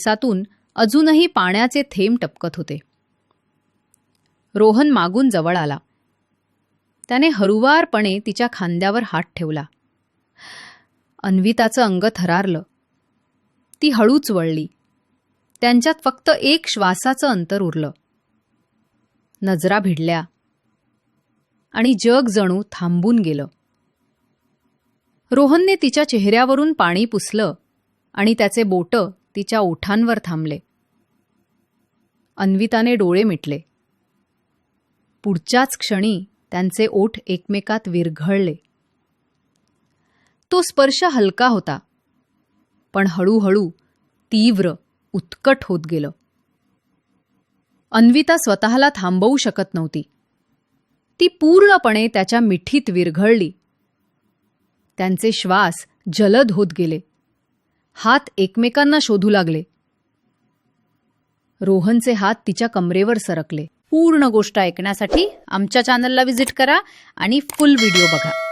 केसातून अजूनही पाण्याचे थेंब टपकत होते. रोहन मागून जवळ आला. त्याने हरुवारपणे तिच्या खांद्यावर हात ठेवला. अन्विताचं अंग थरारलं. ती हळूच वळली. त्यांच्यात फक्त एक श्वासाचं अंतर उरलं. नजरा भिडल्या. आणि जग जणू थांबून गेलं. रोहनने तिच्या चेहऱ्यावरून पाणी पुसलं आणि त्याचे बोटं तिच्या ओठांवर थांबले. अन्विताने डोळे मिटले. पुढच्याच क्षणी त्यांचे ओठ एकमेकात विरघळले. तो स्पर्श हलका होता पण हळूहळू तीव्र उत्कट होत गेलं. अन्विता स्वतःला थांबवू शकत नव्हती. ती पूर्णपणे त्याच्या मिठीत विरघळली. त्यांचे श्वास जलद होत गेले. हात एकमेकांना शोधू लागले. रोहनचे हात तिच्या कमरेवर सरकले. पूर्ण गोष्ट ऐकण्यासाठी आमच्या चॅनलला व्हिजिट करा आणि फुल व्हिडिओ बघा.